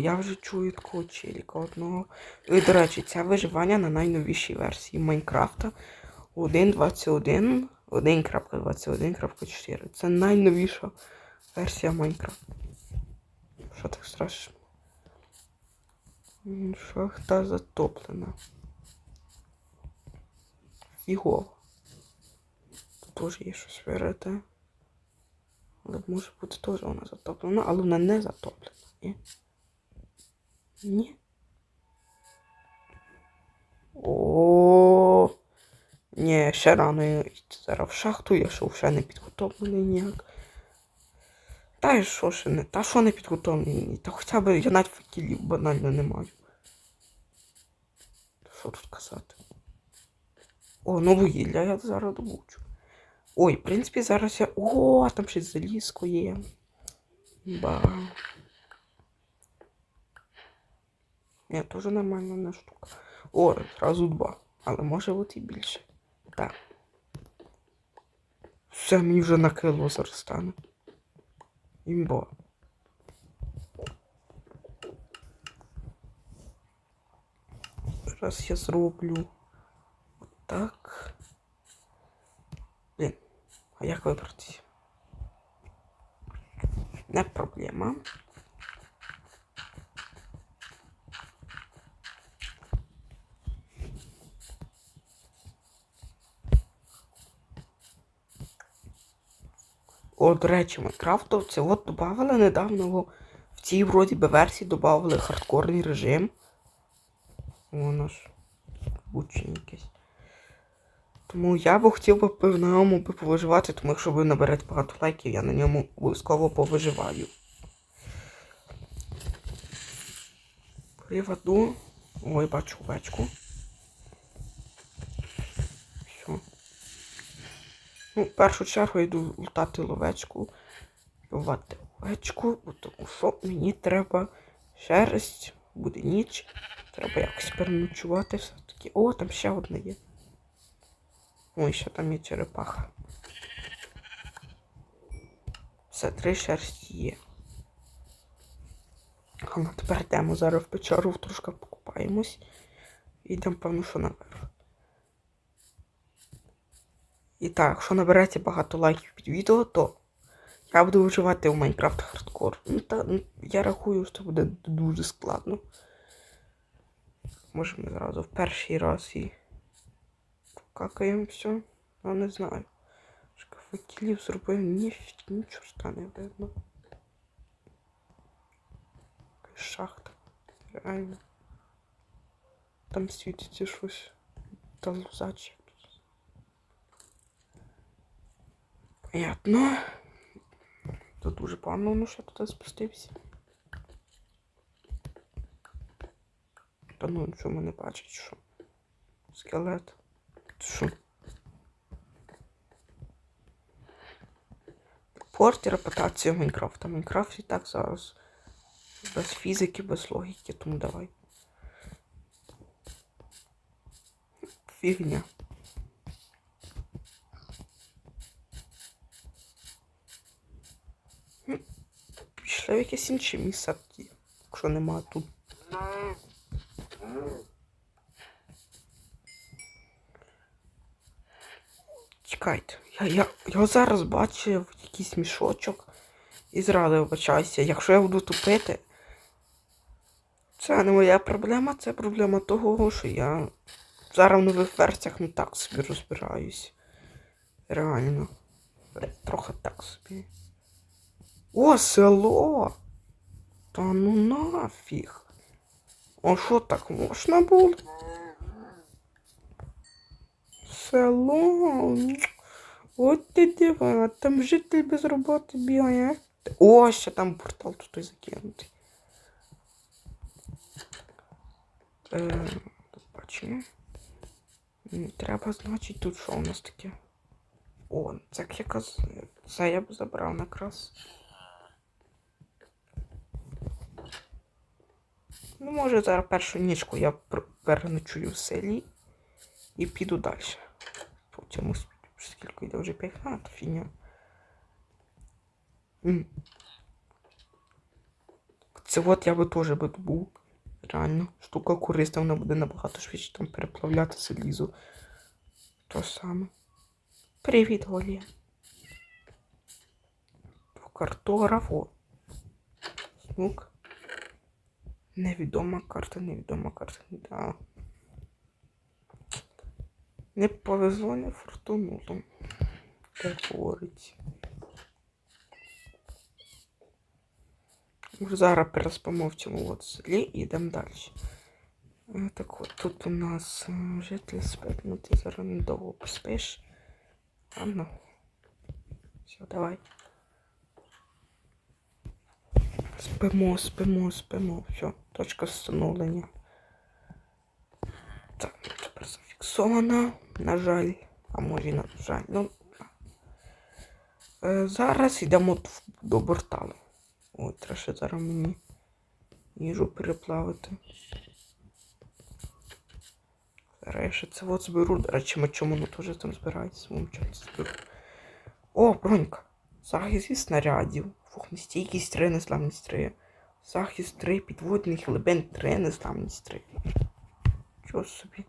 Я вже чую такого челіка одного. І, до речі, це виживання на найновішій версії Майнкрафта 1.21, 1.21.4. Це найновіша версія Майнкрафта. Що так страшно? Шахта затоплена. Фігово. Тут теж є щось вирите. Але може бути теж вона затоплена, але вона не затоплена. Ні? Ні. О. Ні, ще рано йти зараз в шахту, я ще не підготовлений ніяк. Та й що ще не? Та що не підготовлений? Та хоча б я навіть факелів банально не маю. Що тут казати? О, ну вугілля я зараз добучу. Ой, в принципі, зараз я. О, там ще залізко є. Ба. Ні, теж нормальна штука. О, зразу два. Але може бути і більше. Так. Все, мені вже на кило зараз стане. Імбо. Зараз я зроблю. Так. Блін, а як вибратися? Не проблема. О, до речі, Майнкрафтовці от додавали недавно в цій вроді би версії додавали хардкорний режим. Воно ж учень якийсь. Тому я б хотів би на ньому би повиживати, тому якщо ви наберете багато лайків, я на ньому обов'язково повиживаю. Приведу. Ой, бачу овечку. Ну, в першу чергу йду лутати ловечку. Ловати овечку, бо тому що мені треба шерсть, буде ніч. Треба якось переночувати все-таки. О, там ще одна є. Ой, ще там є черепаха. Все, три шерсті є. А ну тепер йдемо зараз в печеру, трошки покупаємось. І йдемо, певно, що наверх. І так, якщо наберете багато лайків під відео, то я буду виживати в Майнкрафт хардкор. Ну, та, ну, я рахую, що це буде дуже складно. Може ми зразу в перший раз і покакаємо все. Ну не знаю. Шкафакілів зробив ні, ні чорта не видно. Шахта. Реально. Там світиться щось. Та лузачі. Понятно. Тут дуже погано, ну що туди спустився. Та ну що мене бачить, що? Скелет. Що? Порти репутацію Майнкрафта. Майнкрафт і так зараз. Без фізики, без логіки, тому давай. Фігня. В якесь інше місце, якщо нема тут. Чекайте, я, я, я зараз бачив якийсь мішочок і зразу вибачаюся. Якщо я буду тупити, це не моя проблема, це проблема того, що я зараз в нових версіях не так собі розбираюсь. Реально. Трохи так собі. О, село! Та ну нафіг. А що так можна було? Село. От ти дива, там житель без роботи бігає. О, ще там портал тут закинутий. Е, тут бачимо. М, Треба, значить, тут що у нас таке? О, це як якраз. Це я б забрав накраз. Ну, може, зараз першу нічку я переночую в селі і піду далі. По цьому скільки йде вже 5 а, то фігня. Це от я би теж би був. Реально. Штука корисна, вона буде набагато швидше там переплавляти залізо. То саме. Привіт, Голія. Картограф. О. Невідома карта, невідома карта. Да. Не повезло, не фортунуло. Так говорить. Зараз переспимо в цьому от і йдемо далі. Е, Так от, тут у нас е, житель спить, ну ти зараз недовго поспиш. Ладно. Все, давай. Спимо, спимо, спимо. Все, точка встановлення. Так, ну, тепер зафіксовано. На жаль. А може і на жаль. Ну. Е, зараз йдемо до порталу. Ой, треба ще зараз мені їжу переплавити. Зараз я ще це от зберу. До речі, мочому воно теж там збирається. О, бронька. Захист від снарядів. Вогнестійкість 3, незламність 3. Захист 3, підводних елемент 3, незламність 3. Чого собі?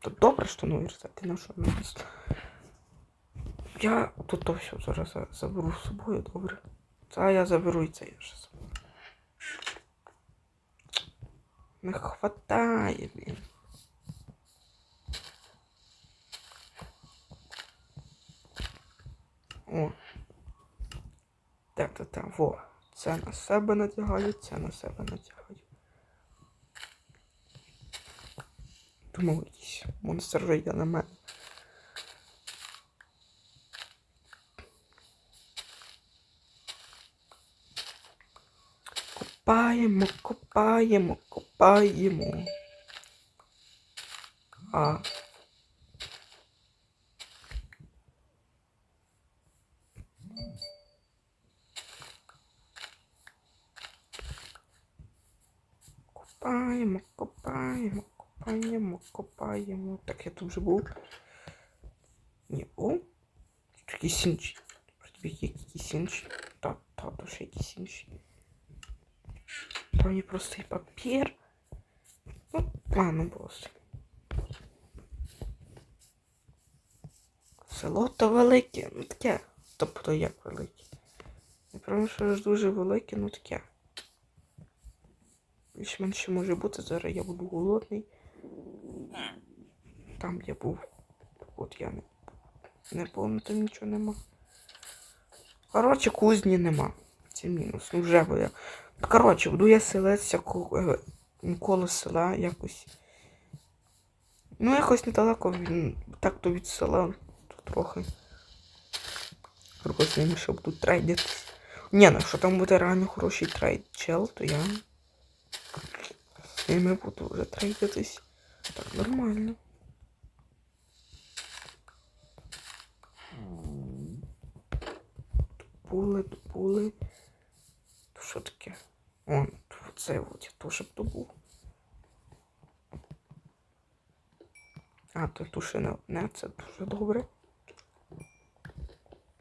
То добре, що рецепт, ти на що не Я тут то все зараз заберу з собою, добре. Це я заберу і це я ще заберу. Не хватає, блін. О. Так, так, так, во. Це на себе надягаю, це на себе надягаю. Думав, якийсь монстр вже йде на мене. Копаємо, копаємо, копаємо. А. Копаємо, копаємо, копаємо. Так, я тут вже був. Ні, був. Якісь інші. Тобі якісь інші. Та, та, ще якісь інші. Там є простий папір. Ну, ладно, просто. Село то велике, ну таке. Тобто як велике. Не прямо що ж дуже велике, ну таке. Більш-менше може бути, зараз я буду голодний. Там я був. От я не. Не помню, там нічого нема. Коротше, кузні нема. Це мінус. Ну вже буде. Коротше, буду я селитися е, коло села якось. Ну, якось недалеко від, так то від села то трохи. З ними, будуть трейдитись. Ні, ну якщо там буде реально хороший трейд чел, то я з ними буду вже трейдитись. Так, нормально. Були, були. То що таке? О, це от я теж б добув. А, то туши не одне, це дуже добре.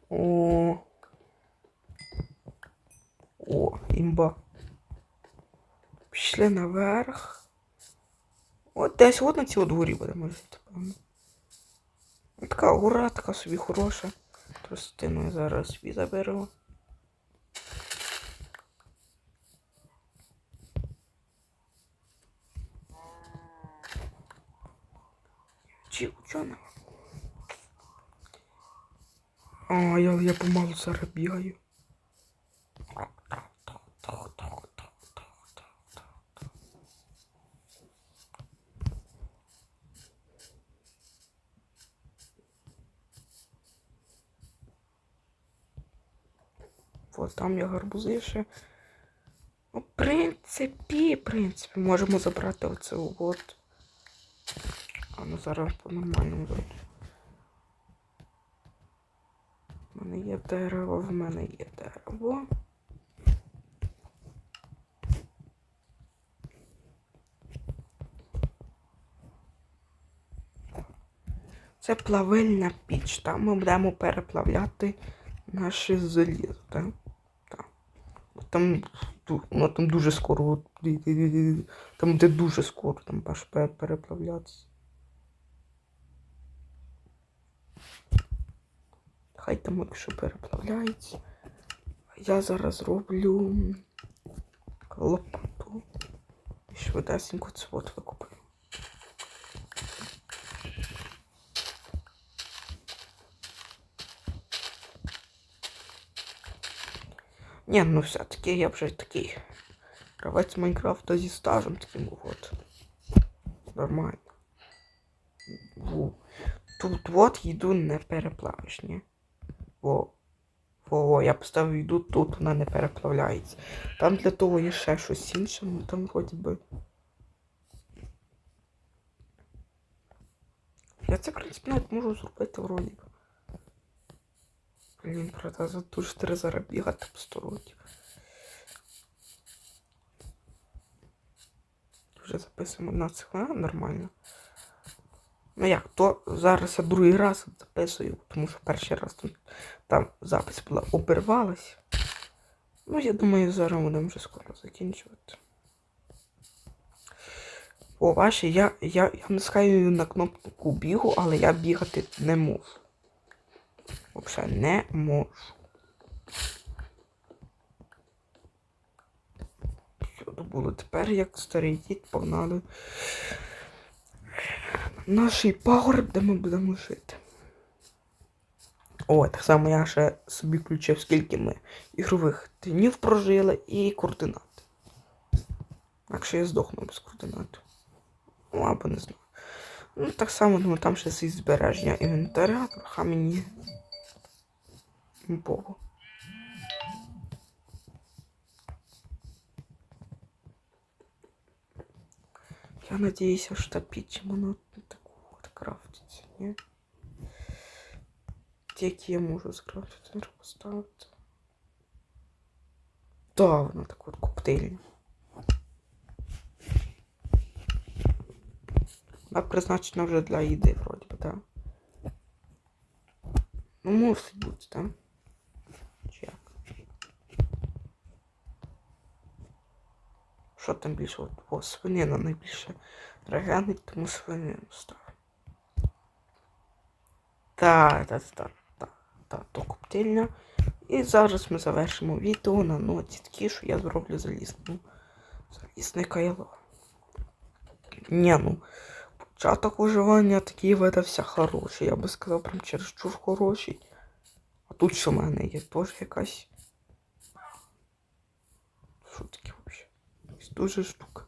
О. О, імба. Пішли наверх. От десь от на цій дворі будемо жити, певно. От Така гора, така собі хороша. Тростину я зараз собі заберу. Чи учена? А, я, я помалу зараз бігаю. Вот там є гарбузи ще. Ну, в принципі, в принципі, можемо забрати оце от. А ну зараз по-нормальному зроблю. В мене є дерево, в мене є дерево. Це плавильна піч. Там ми будемо переплавляти наше залізо? Так. Там, воно там дуже скоро. Там де дуже скоро там аж переплавлятися. Хай там якщо переплавляється. Я зараз роблю лопату. І швидесенько це от викупаю. Ні, ну все-таки я вже такий гравець Майнкрафта зі стажем таким от. Нормально. Во. Тут от їду не переплавиш, ні? Во. Во, я поставив їду, тут вона не переплавляється. Там для того є ще щось інше, ну там вроді би. Я це, в принципі, навіть можу зробити вроді. Блін, правда, за дуже треба зараз бігати по стороні. Вже записуємо на хвилин, нормально. Ну як, то зараз я другий раз записую, тому що перший раз там, там запис була обірвалась. Ну, я думаю, зараз будемо вже скоро закінчувати. О, бачите, я, я, я натискаю на кнопку бігу, але я бігати не можу. Взагалі не можу. Що то було тепер, як старий дід погнали. Наш пагорб, де ми будемо жити. О, так само я ще собі включив, скільки ми ігрових днів прожили і координати. Якщо я здохну без координат. Ну, або не знаю. Ну, так само, ну там ще зі збереження інвентаря, трохи мені. Богу. Я надеюсь, что пить воно такого от крафтиться, ні? Ті, які я можу скрафтити, треба поставити. Да, вона так от коктейльна. Вона призначена вже для їди, вроді би, так? Ну, мусить бути, так? Чи Що там більше? От, о, свинина найбільше регенить, тому свинину став. Так, так, так, так, так, то коптильня. І зараз ми завершимо відео на ноті такі, що я зроблю залізну. Залізне кайло. Ні, ну, початок виживання такий видався хороший. Я би сказав, прям чересчур хороший. А тут що в мене є теж якась. Що таке взагалі? Якась дуже штука.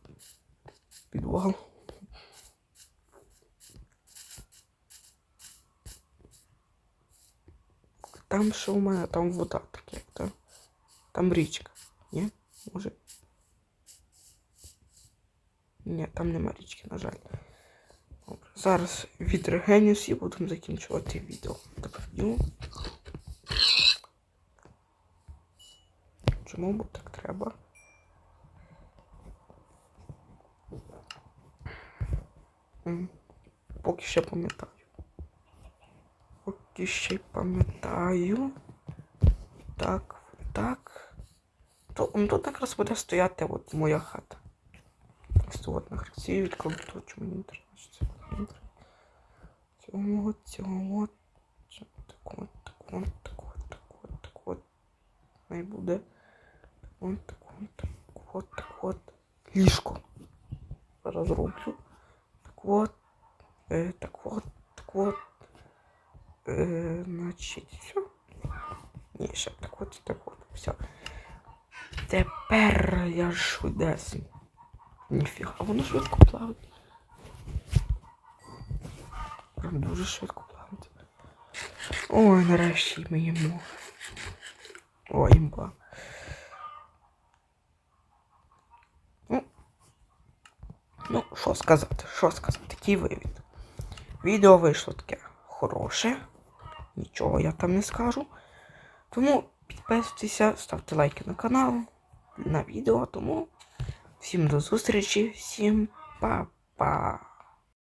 Підвал. Там що у мене? Там вода таке, так? Там річка. Ні? Може. Ні, там нема річки, на жаль. Добре. Зараз відрегенюсь і будемо закінчувати відео. Добре. Чому бо так треба? Поки ще пам'ятаю. Поки ще пам'ятаю. Так, так. То, ну, тут якраз буде стояти от моя хата. От на хресті відкладу, чому мені треба. Цього, цього. Цього, так от, так от, так от, так от, так от. Най буде. Так от, так от, так от, так от. Ліжко. Зараз роблю. Так от. Е, так от, так от. Е, значить, все. Ні, ще так от, так от. Все. Тепер я швидесенько. Ніфіга, воно швидко плавить. Прям дуже швидко плавить. Ой, нарешті ми їмо. Ой, імба. Ну, ну, що сказати, що сказати, такий вивід. Відео вийшло таке хороше. Нічого я там не скажу. Тому підписуйтеся, ставте лайки на канал, на відео. Тому всім до зустрічі, всім па-па.